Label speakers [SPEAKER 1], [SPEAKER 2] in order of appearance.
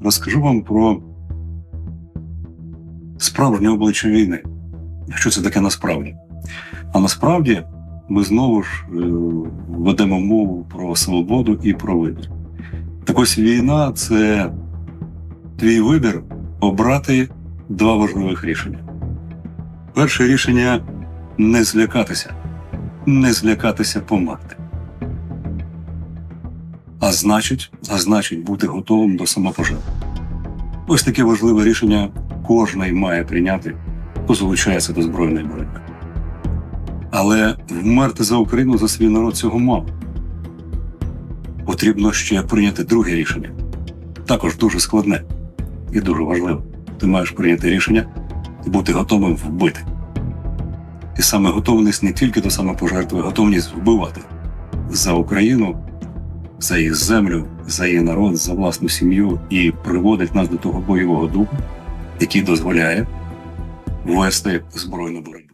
[SPEAKER 1] розкажу вам про справжнє обличчя війни. Що це таке насправді? А насправді ми знову ж е, ведемо мову про свободу і про вибір. Так ось війна це твій вибір обрати два важливих рішення. Перше рішення не злякатися, не злякатися померти. А значить, а значить, бути готовим до самопожертви. Ось таке важливе рішення кожний має прийняти, хто залучається до збройної боротьби. Але вмерти за Україну за свій народ цього мало. Потрібно ще прийняти друге рішення, також дуже складне і дуже важливе. Ти маєш прийняти рішення і бути готовим вбити. І саме готовність не тільки до самопожертви, готовність вбивати за Україну, за їх землю, за її народ, за власну сім'ю і приводить нас до того бойового духу, який дозволяє вести збройну боротьбу.